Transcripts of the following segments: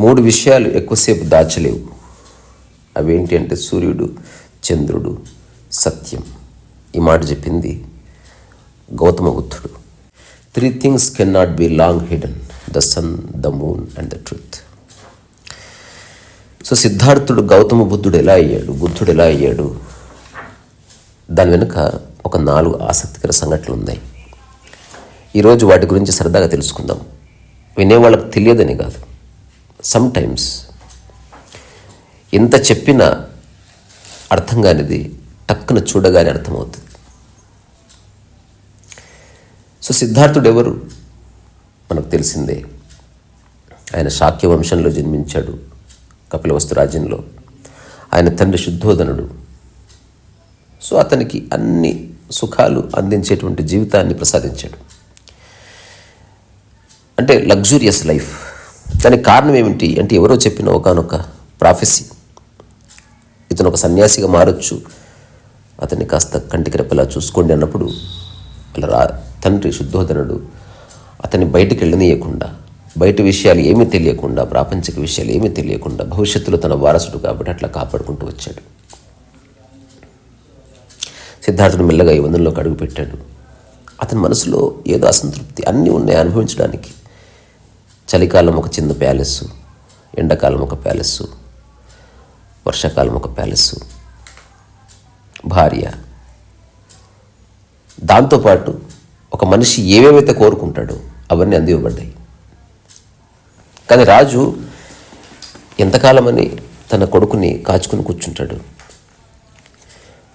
మూడు విషయాలు ఎక్కువసేపు దాచలేవు. అవేంటి అంటే సూర్యుడు చంద్రుడు సత్యం. ఈ మాట చెప్పింది గౌతమ బుద్ధుడు three things can not be long hidden the sun the moon and the truth so Siddharthudu Gautama బుద్ధుడు ఎలా అయ్యాడు? బుద్ధుడు ఎలా అయ్యాడు? దాని వెనుక ఒక నాలుగు ఆసక్తికర సంఘటనలు ఉన్నాయి. ఈరోజు వాటి గురించి సరదాగా తెలుసుకుందాం. వినేవాళ్ళకి తెలియదని కాదు. సమ్టైమ్స్ ఎంత చెప్పినా అర్థం కానిది టక్కున చూడగానే అర్థమవుతుంది. సో సిద్ధార్థుడు ఎవరు మనకు తెలిసిందే. ఆయన శాక్య వంశంలో జన్మించాడు కపిలవస్తు రాజ్యంలో. ఆయన తండ్రి శుద్ధోదనుడు. సో అతనికి అన్ని సుఖాలు అందించేటువంటి జీవితాన్ని ప్రసాదించాడు. అంటే లగ్జూరియస్ లైఫ్ దానికి కారణం ఏమిటి అంటే ఎవరో చెప్పిన ఒకనొక ప్రాఫెసీ ఇతను ఒక సన్యాసిగా మారొచ్చు. అతన్ని కాస్త కంటికి రెప్పలా చూసుకోండి అన్నప్పుడు అలా రా తండ్రి శుద్ధోదనుడు అతన్ని బయటికి వెళ్ళనీయకుండా బయట విషయాలు ఏమీ తెలియకుండా ప్రాపంచిక విషయాలు ఏమీ తెలియకుండా భవిష్యత్తులో తన వారసుడు కాబట్టి అట్లా కాపాడుకుంటూ వచ్చాడు. సిద్ధార్థుడు మెల్లగా ఈ వందల్లోకి అడుగుపెట్టాడు. అతని మనసులో ఏదో అసంతృప్తి అన్నీ ఉన్నాయి అనుభవించడానికి. చలికాలం ఒక చిన్న ప్యాలెస్ ఎండాకాలం ఒక ప్యాలెస్ వర్షాకాలం ఒక ప్యాలెస్ భార్య. దాంతోపాటు ఒక మనిషి ఏమేమైతే కోరుకుంటాడో అవన్నీ అందివ్వబడ్డాయి. కానీ రాజు ఎంతకాలమని తన కొడుకుని కాచుకుని కూర్చుంటాడు?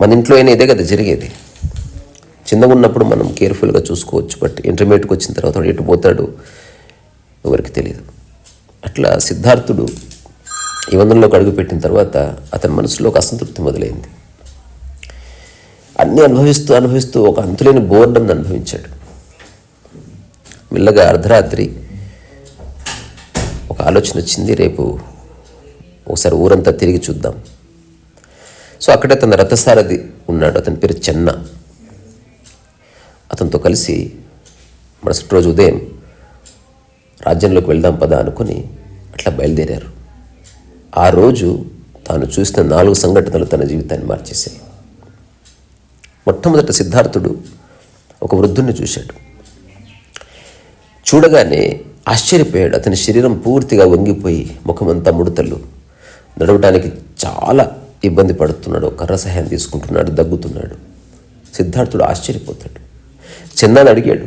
మన ఇంట్లో అయినా ఇదే కదా జరిగేది. చిన్నగా ఉన్నప్పుడు మనం కేర్ఫుల్గా చూసుకోవచ్చు బట్ ఇంటర్మీడియట్కి వచ్చిన తర్వాత ఎటు పోతాడు? ఎవరికి తెలియదు అట్లా సిద్ధార్థుడు ఈ అడుగుపెట్టిన తర్వాత అతని మనసులో ఒక అసంతృప్తి మొదలైంది. అన్నీ అనుభవిస్తూ అనుభవిస్తూ ఒక అంతులేని బోర్డం అనుభవించాడు. మెల్లగా అర్ధరాత్రి ఒక ఆలోచన వచ్చింది రేపు ఒకసారి ఊరంతా తిరిగి చూద్దాం. సో అక్కడే తన రథసారథి ఉన్నాడు అతని పేరు చెన్న. అతనితో కలిసి మరుసటి రోజు ఉదయం రాజ్యంలోకి వెళ్దాం పదా అనుకుని అట్లా బయలుదేరారు. ఆ రోజు తాను చూసిన నాలుగు సంఘటనలు తన జీవితాన్ని మార్చేశాయి. మొట్టమొదట సిద్ధార్థుడు ఒక వృద్ధుణ్ణి చూశాడు. చూడగానే ఆశ్చర్యపోయాడు. అతని శరీరం పూర్తిగా వంగిపోయి ముఖమంతా ముడతలు. నడవడానికి చాలా ఇబ్బంది పడుతున్నాడు. కర్ర సహాయం తీసుకుంటున్నాడు దగ్గుతున్నాడు. సిద్ధార్థుడు ఆశ్చర్యపోతాడు. చిన్నాను అడిగాడు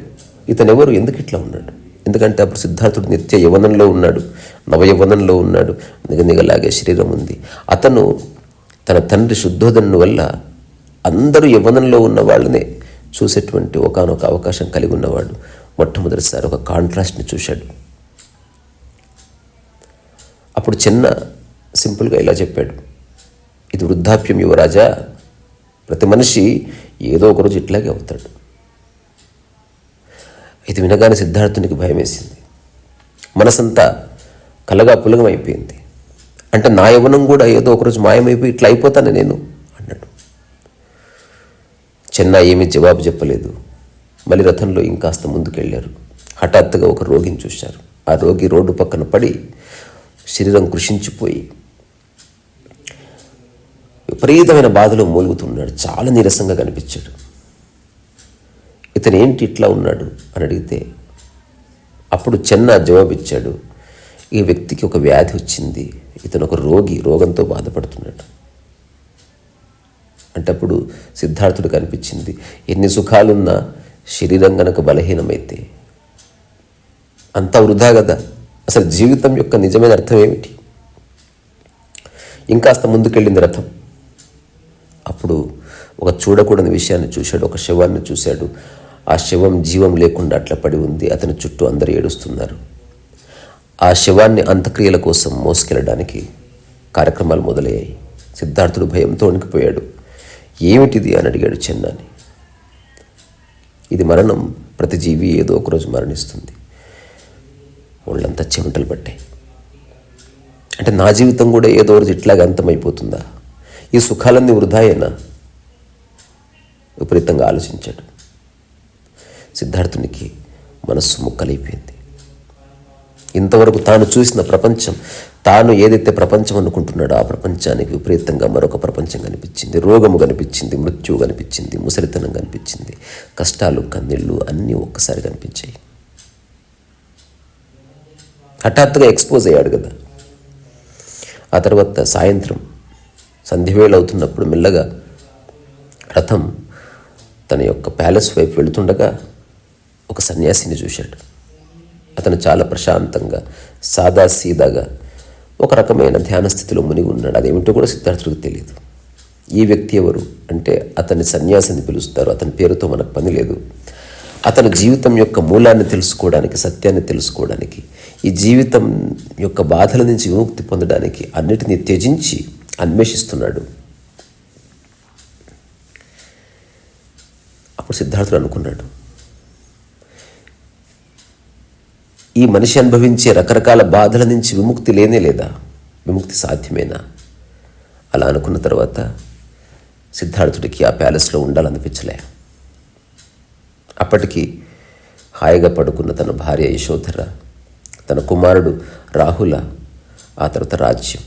ఇతనెవరు? ఎందుకు ఇట్లా ఉన్నాడు? ఎందుకంటే అప్పుడు సిద్ధార్థుడు నిత్య యవనంలో ఉన్నాడు నవయవనంలో ఉన్నాడు నిగనిగలాగే శరీరం ఉంది. అతను తన తండ్రి శుద్ధోదను వల్ల అందరూ యవనంలో ఉన్న వాళ్ళనే చూసేటువంటి ఒకనొక అవకాశం కలిగి ఉన్నవాడు. మొట్టమొదటిసారి ఒక కాంట్రాస్ట్ని చూశాడు. అప్పుడు చిన్న సింపుల్గా ఇలా చెప్పాడు. ఇది వృద్ధాప్యం యువరాజా. ప్రతి మనిషి ఏదో ఒకరోజు ఇట్లాగే అవుతాడు. ఇది వినగానే సిద్ధార్థునికి భయం వేసింది మనసంతా కలగా పులగం అయిపోయింది. అంటే నా యవనం కూడా ఏదో ఒకరోజు మాయమైపోయి ఇట్లా అయిపోతాను నేను అన్నాడు. చెన్న ఏమీ జవాబు చెప్పలేదు. మళ్ళీ రథంలో ఇంకాస్త ముందుకెళ్ళారు హఠాత్తుగా ఒక రోగిని చూశారు. ఆ రోగి రోడ్డు పక్కన పడి శరీరం కృషించిపోయి విపరీతమైన బాధలో మూలుగుతున్నాడు చాలా నీరసంగా కనిపించాడు. ఇతను ఏంటి ఇట్లా ఉన్నాడు అని అడిగితే అప్పుడు చెన్న జవాబిచ్చాడు ఈ వ్యక్తికి ఒక వ్యాధి వచ్చింది ఇతను ఒక రోగి రోగంతో బాధపడుతున్నాడు. అంటే అప్పుడు సిద్ధార్థుడు కనిపించింది ఎన్ని సుఖాలున్నా శరీరం గనక బలహీనమైతే అంతా వృధా కదా అసలు జీవితం యొక్క నిజమైన అర్థం ఏమిటి ఇంకాస్త ముందుకెళ్ళింది రథం. అప్పుడు ఒక చూడకూడని విషయాన్ని చూశాడు ఒక శవాన్ని చూశాడు ఆ శవం జీవం లేకుండా అట్లా పడి ఉంది. అతని చుట్టూ అందరూ ఏడుస్తున్నారు. ఆ శవాన్ని అంత్యక్రియల కోసం మోసుకెళ్ళడానికి కార్యక్రమాలు మొదలయ్యాయి. సిద్ధార్థుడు భయంతో వణికిపోయాడు. ఏమిటిది అని అడిగాడు చెన్నాని. ఇది మరణం. ప్రతి జీవి ఏదో ఒకరోజు మరణిస్తుంది. ఒళ్ళంతా చెమటలు పట్టాయి. అంటే నా జీవితం కూడా ఏదో రోజు ఇట్లాగే అంతమైపోతుందా? ఈ సుఖాలన్నీ వృధాయేనా? విపరీతంగా ఆలోచించాడు. సిద్ధార్థునికి మనస్సు ముక్కలైపోయింది. ఇంతవరకు తాను చూసిన ప్రపంచం తాను ఏదైతే ప్రపంచం అనుకుంటున్నాడో ఆ ప్రపంచానికి విపరీతంగా మరొక ప్రపంచం కనిపించింది. రోగము కనిపించింది మృత్యువు కనిపించింది ముసలితనం కనిపించింది. కష్టాలు కన్నీళ్ళు అన్నీ ఒక్కసారి కనిపించాయి. హఠాత్తుగా ఎక్స్పోజ్ అయ్యాడు కదా. ఆ తర్వాత సాయంత్రం సంధ్యవేళ అవుతున్నప్పుడు మెల్లగా రథం తన యొక్క ప్యాలెస్ వైపు వెళుతుండగా ఒక సన్యాసిని చూశాడు. అతను చాలా ప్రశాంతంగా సాదా సీదాగా ఒక రకమైన ధ్యాన స్థితిలో మునిగి ఉన్నాడు. అదేమిటో కూడా సిద్ధార్థుడికి తెలియదు ఈ వ్యక్తి ఎవరు అంటే అతని సన్యాసిని పిలుస్తారు. అతని పేరుతో మనకు పని లేదు. అతని జీవితం యొక్క మూలాన్ని తెలుసుకోవడానికి సత్యాన్ని తెలుసుకోవడానికి ఈ జీవితం యొక్క బాధల నుంచి విముక్తి పొందడానికి అన్నిటినీ త్యజించి అన్వేషిస్తున్నాడు. అప్పుడు సిద్ధార్థుడు అనుకున్నాడు ఈ మనిషి అనుభవించే రకరకాల బాధల నుంచి విముక్తి లేనే లేదా? విముక్తి సాధ్యమేనా? అలా అనుకున్న తర్వాత సిద్ధార్థుడికి ఆ ప్యాలెస్లో ఉండాలనిపించలే. అప్పటికి హాయిగా పడుకున్న తన భార్య యశోధర తన కుమారుడు రాహుల ఆ తర్వాత రాజ్యం.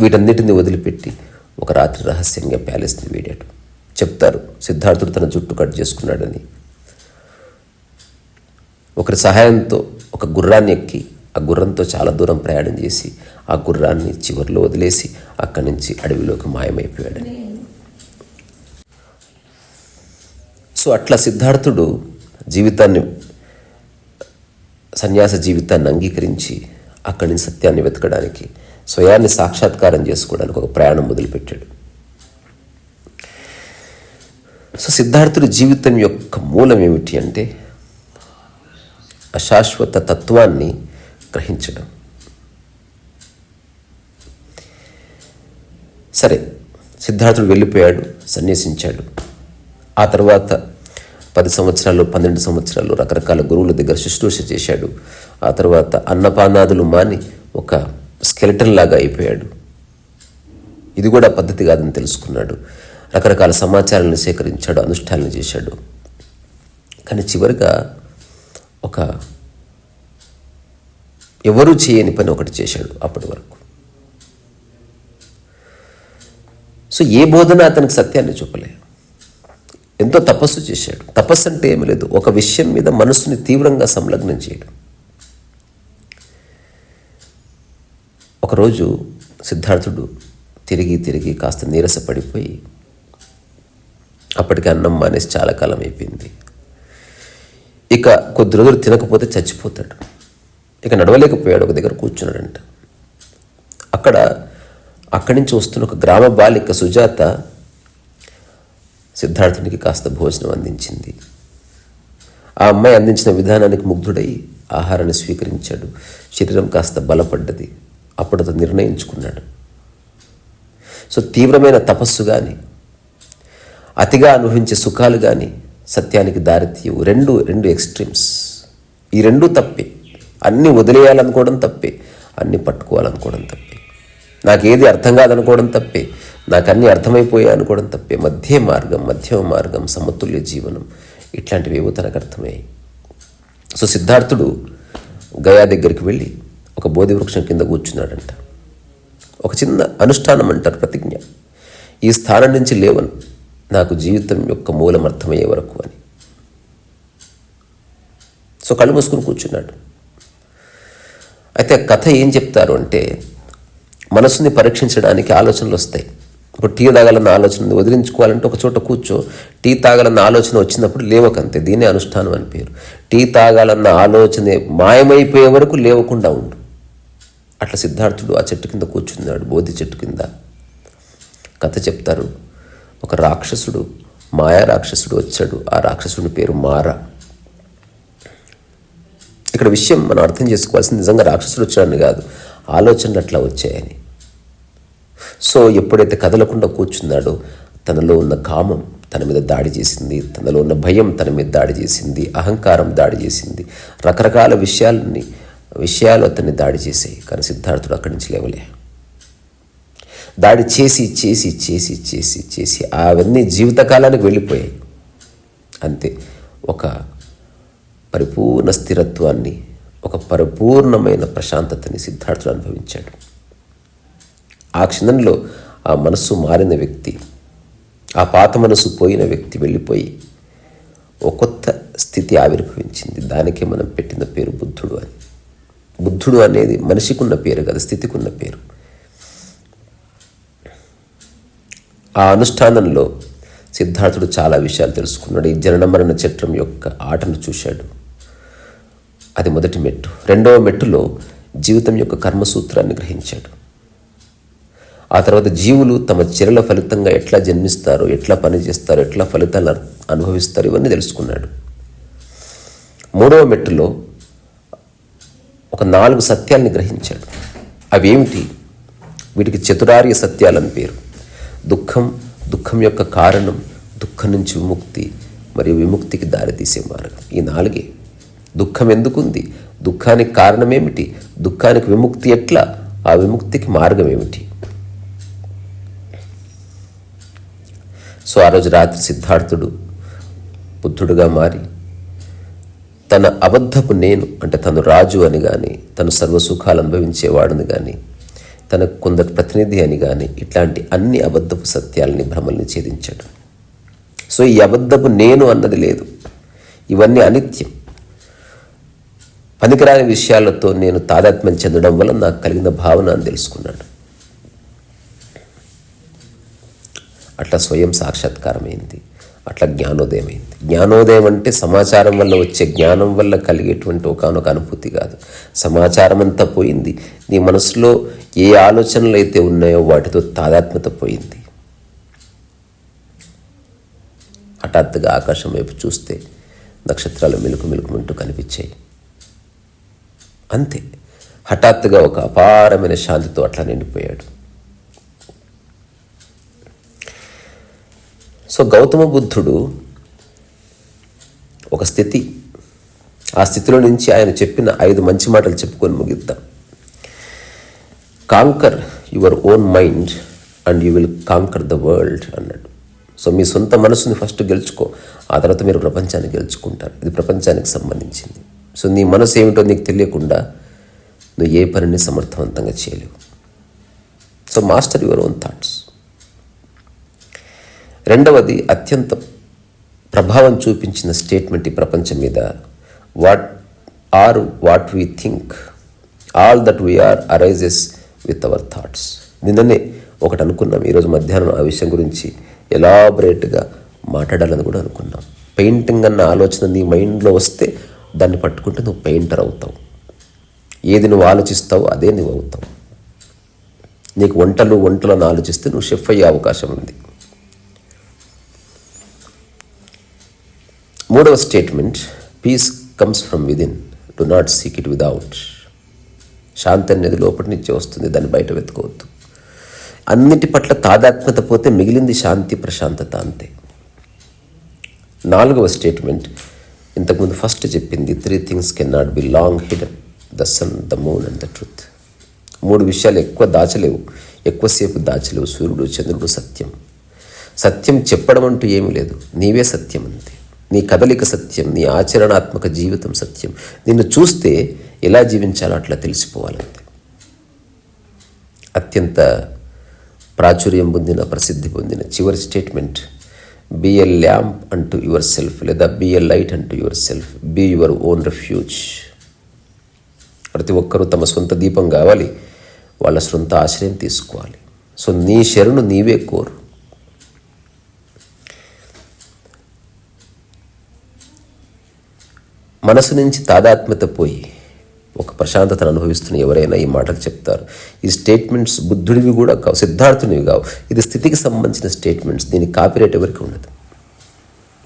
వీటన్నిటిని వదిలిపెట్టి ఒక రాత్రి రహస్యంగా ప్యాలెస్ని వీడాడు. చెప్తారు సిద్ధార్థుడు తన జుట్టు కట్ చేసుకున్నాడని ఒకరి సహాయంతో ఒక గుర్రాన్ని ఎక్కి ఆ గుర్రంతో చాలా దూరం ప్రయాణం చేసి ఆ గుర్రాన్ని చివరిలో వదిలేసి అక్కడి నుంచి అడవిలోకి మాయమైపోయాడని సో అట్లా సిద్ధార్థుడు జీవితాన్ని సన్యాస జీవితాన్ని అంగీకరించి అక్కడి నుంచి సత్యాన్ని వెతకడానికి స్వయాన్ని సాక్షాత్కారం చేసుకోవడానికి ఒక ప్రయాణం మొదలుపెట్టాడు. సో సిద్ధార్థుడి జీవితం యొక్క మూలం ఏమిటి అంటే అశాశ్వత తత్వాన్ని గ్రహించడం. సరే సిద్ధార్థుడు వెళ్ళిపోయాడు సన్యసించాడు. ఆ తర్వాత పది సంవత్సరాలు పన్నెండు సంవత్సరాలు రకరకాల గురువుల దగ్గర శుశ్రూష చేశాడు. ఆ తర్వాత అన్నపానాదులు మాని ఒక స్కెలిటన్ లాగా అయిపోయాడు. ఇది కూడా పద్ధతి కాదని తెలుసుకున్నాడు. రకరకాల సమాచారాలను సేకరించాడు అనుష్ఠానం చేశాడు. కానీ చివరిగా ఒక ఎవరూ చేయని పని ఒకటి చేశాడు అప్పటి వరకు. సో ఏ బోధన అతనికి సత్యాన్ని చూపలే ఎంతో తపస్సు చేశాడు. తపస్సు అంటే ఏమి లేదు. ఒక విషయం మీద మనసుని తీవ్రంగా సంలగ్నం చేయడం. ఒకరోజు సిద్ధార్థుడు తిరిగి తిరిగి కాస్త నీరస పడిపోయి అప్పటికి అన్నం మానేసి చాలా కాలం అయిపోయింది. ఇక కొద్ది రోజులు తినకపోతే చచ్చిపోతాడు. ఇక నడవలేకపోయాడు ఒక దగ్గర కూర్చున్నాడంట. అక్కడ అక్కడి నుంచి వస్తున్న ఒక గ్రామ బాలిక సుజాత సిద్ధార్థునికి కాస్త భోజనం అందించింది. ఆ అమ్మాయి అందించిన విధానానికి ముగ్ధుడై ఆహారాన్ని స్వీకరించాడు. శరీరం కాస్త బలపడ్డది. అప్పుడు అతను నిర్ణయించుకున్నాడు. సో తీవ్రమైన తపస్సు కానీ అతిగా అనుభవించే సుఖాలు కానీ సత్యానికి దారితీయవు. రెండు రెండు ఎక్స్ట్రీమ్స్ ఈ రెండు తప్పే. అన్నీ వదిలేయాలనుకోవడం తప్పే. అన్నీ పట్టుకోవాలనుకోవడం తప్పే. నాకేది అర్థం కాదనుకోవడం తప్పే. నాకు అన్నీ అర్థమైపోయాయి అనుకోవడం తప్పే. మధ్య మార్గం మధ్యమ మార్గం సమతుల్య జీవనం ఇట్లాంటివి ఏవో తనకు అర్థమయ్యాయి. సో సిద్ధార్థుడు గయా దగ్గరికి వెళ్ళి ఒక బోధి వృక్షం కింద కూర్చున్నాడంట. ఒక చిన్న అనుష్ఠానం అంటారు ప్రతిజ్ఞ. ఈ స్థానం నుంచి లేవను. నాకు జీవితం యొక్క మూలం అర్థమయ్యే వరకు అని. సో కళ్ళు మూసుకుని కూర్చున్నాడు. అయితే కథ ఏం చెప్తారు అంటే మనసుని పరీక్షించడానికి ఆలోచనలు వస్తాయి. ఇప్పుడు టీ తాగాలన్న ఆలోచన వదిలించుకోవాలంటే ఒక చోట కూర్చో టీ తాగాలన్న ఆలోచన వచ్చినప్పుడు లేవకంతే దీనే అనుష్ఠానం అని పేరు. టీ తాగాలన్న ఆలోచనే మాయమైపోయే వరకు లేవకుండా ఉండు. అట్లా సిద్ధార్థుడు ఆ చెట్టు కింద కూర్చున్నాడు బోధి చెట్టు కింద. కథ చెప్తారు ఒక రాక్షసుడు మాయా రాక్షసుడు వచ్చాడు. ఆ రాక్షసుడి పేరు మార. ఇక్కడ విషయం మనం అర్థం చేసుకోవాల్సింది నిజంగా రాక్షసుడు వచ్చాడని కాదు. ఆలోచనలు అట్లా వచ్చాయని. సో ఎప్పుడైతే కదలకుండా కూర్చున్నాడో తనలో ఉన్న కామం తన మీద దాడి చేసింది. తనలో ఉన్న భయం తన మీద దాడి చేసింది. అహంకారం దాడి చేసింది. రకరకాల విషయాలని విషయాలు అతన్ని దాడి చేసాయి కానీ సిద్ధార్థుడు అక్కడి నుంచి లేవలే. దాడి చేసి చేసి చేసి చేసి చేసి అవన్నీ జీవితకాలానికి వెళ్ళిపోయాయి. అంతే. ఒక పరిపూర్ణ స్థిరత్వాన్ని ఒక పరిపూర్ణమైన ప్రశాంతతని సిద్ధార్థుడు అనుభవించాడు. ఆ క్షణంలో ఆ మనస్సు మారిన వ్యక్తి ఆ పాత మనసు పోయిన వ్యక్తి వెళ్ళిపోయి ఒక కొత్త స్థితి ఆవిర్భవించింది. దానికే మనం పెట్టిన పేరు బుద్ధుడు అని. బుద్ధుడు అనేది మనిషికి ఉన్న పేరు కదా స్థితికి ఉన్న పేరు. ఆ అనుష్ఠానంలో సిద్ధార్థుడు చాలా విషయాలు తెలుసుకున్నాడు. ఈ జనన మరణ చట్రం యొక్క ఆటను చూశాడు. అది మొదటి మెట్టు. రెండవ మెట్టులో జీవితం యొక్క కర్మసూత్రాన్ని గ్రహించాడు. ఆ తర్వాత జీవులు తమ చర్యల ఫలితంగా ఎట్లా జన్మిస్తారో ఎట్లా పనిచేస్తారో ఎట్లా ఫలితాలు అనుభవిస్తారో ఇవన్నీ తెలుసుకున్నాడు. మూడవ మెట్టులో ఒక నాలుగు సత్యాల్ని గ్రహించాడు. అవి ఏమిటి వీటికి చతురార్య సత్యాలని పేరు. దుఃఖం దుఃఖం యొక్క కారణం దుఃఖం నుంచి విముక్తి మరియు విముక్తికి దారితీసే మార్గం. ఈ నాలుగే. దుఃఖం ఎందుకుంది? దుఃఖానికి కారణమేమిటి? దుఃఖానికి విముక్తి ఎట్లా? ఆ విముక్తికి మార్గం ఏమిటి సో ఆ రోజు రాత్రి సిద్ధార్థుడు బుద్ధుడుగా మారి తన అబద్ధపు నేను అంటే తను రాజు అని కానీ తను సర్వసుఖాలు అనుభవించేవాడని కానీ తనకు కొందరు ప్రతినిధి అని కానీ ఇట్లాంటి అన్ని అబద్ధపు సత్యాలని భ్రమల్ని ఛేదించాడు. సో ఈ అబద్ధపు నేను అన్నది లేదు. ఇవన్నీ అనిత్యం. పనికిరాని విషయాలతో నేను తాదాత్మ్యం చెందడం వల్ల నాకు కలిగిన భావన అని తెలుసుకున్నాడు. అట్లా స్వయం సాక్షాత్కారమైంది. అట్లా జ్ఞానోదయమైంది జ్ఞానోదయం అంటే సమాచారం వల్ల వచ్చే జ్ఞానం వల్ల కలిగేటువంటి ఒకనొక అనుభూతి కాదు. సమాచారం అంతా పోయింది. నీ మనసులో ఏ ఆలోచనలు అయితే ఉన్నాయో వాటితో తాదాత్మ్యత పోయింది. హఠాత్తుగా ఆకాశం వైపు చూస్తే నక్షత్రాలు మెలుకు మెలుకుమంటూ కనిపించాయి. అంతే. హఠాత్తుగా ఒక అపారమైన శాంతితో అట్లా నిండిపోయాడు. సో గౌతమ బుద్ధుడు ఒక స్థితి. ఆ స్థితిలో నుంచి ఆయన చెప్పిన ఐదు మంచి మాటలు చెప్పుకొని ముగిద్దాం. Conquer your own mind and you will conquer the world అన్నాడు. సో మీ సొంత మనసుని ఫస్ట్ గెలుచుకో ఆ తర్వాత మీరు ప్రపంచాన్ని గెలుచుకుంటారు. ఇది ప్రపంచానికి సంబంధించింది. సో నీ మనసు ఏమిటో నీకు తెలియకుండా నువ్వు ఏ పనిని సమర్థవంతంగా చేయలేవు. So master your own thoughts. రెండవది అత్యంత ప్రభావం చూపించిన స్టేట్మెంట్ ఈ ప్రపంచం మీద. What are what we think. All that we are arises with our thoughts. నిన్ననే ఒకటి అనుకున్నాం. ఈరోజు మధ్యాహ్నం ఆ విషయం గురించి ఎలాబరేట్గా మాట్లాడాలని కూడా అనుకున్నాం. పెయింటింగ్ అన్న ఆలోచన నీ మైండ్లో వస్తే దాన్ని పట్టుకుంటే నువ్వు పెయింటర్ అవుతావు. ఏది నువ్వు ఆలోచిస్తావో అదే నువ్వు అవుతావు. నీకు వంటలు వంటలను ఆలోచిస్తే నువ్వు షెఫ్ అయ్యే అవకాశం ఉంది. మూడవ statement peace comes from within do not seek it without శాంతి అనేది లోపటి నుంచి వస్తుంది దాన్ని బయట వెతుకోవద్దు. అన్నిటి పట్ల తాదాత్మ్యత పోతే మిగిలింది శాంతి ప్రశాంతత అంతే. నాలుగవ స్టేట్మెంట్ ఇంతకుముందు ఫస్ట్ చెప్పింది three things can not be long hidden the sun the moon and the truth మూడు విషయాలు ఎక్కువ దాచలేవు ఎక్కువసేపు దాచలేవు సూర్యుడు చంద్రుడు సత్యం. సత్యం చెప్పడం అంటూ ఏమీ లేదు నీవే సత్యం అంతే. నీ కదలిక సత్యం నీ ఆచరణాత్మక జీవితం సత్యం. నిన్ను చూస్తే ఎలా జీవించాలో అట్లా తెలిసిపోవాలంతే అత్యంత ప్రాచుర్యం పొందిన ప్రసిద్ధి పొందిన చివరి statement be a lamp unto yourself లేదా be a light unto yourself be your own refuge ప్రతి ఒక్కరూ తమ సొంత దీపం కావాలి వాళ్ళ సొంత ఆశ్రయం తీసుకోవాలి. సో నీ శరణు నీవే కోరు. మనసు నుంచి తాదాత్మ్యత పోయి ఒక ప్రశాంతతను అనుభవిస్తున్న ఎవరైనా ఈ మాటలు చెప్తారు. ఈ స్టేట్మెంట్స్ బుద్ధుడివి కూడా కావు సిద్ధార్థునివి కావు. ఇది స్థితికి సంబంధించిన స్టేట్మెంట్స్. దీని కాపీరైట్ ఎవరికి ఉండదు.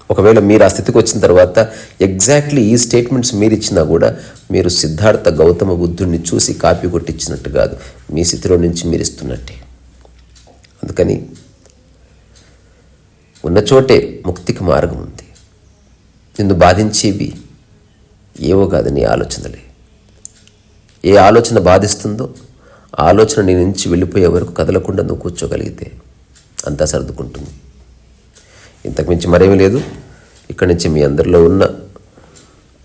ఒకవేళ మీరు ఆ స్థితికి వచ్చిన తర్వాత ఎగ్జాక్ట్లీ ఈ స్టేట్మెంట్స్ మీరు ఇచ్చినా కూడా మీరు సిద్ధార్థ గౌతమ బుద్ధుడిని చూసి కాపీ కొట్టించినట్టు కాదు. మీ స్థితిలో నుంచి మీరు ఇస్తున్నట్టే. అందుకని ఉన్న చోటే ముక్తికి మార్గం ఉంది. నిన్ను బాధించేవి ఏవో కాదు నీ ఆలోచనలే. ఏ ఆలోచన బాధిస్తుందో ఆలోచన నీ నుంచి వెళ్ళిపోయే వరకు కదలకుండా నువ్వు కూర్చోగలిగితే అంతా సర్దుకుంటుంది. ఇంతకుమించి మరేమీ లేదు. ఇక్కడి నుంచి మీ అందరిలో ఉన్న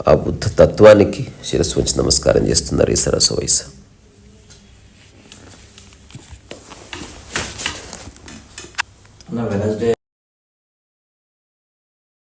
ఆ బుద్ధ తత్వానికి శిరస్సు ఉంచి నమస్కారం చేస్తున్నారు ఈ సరస్సు వయసు వెనస్డే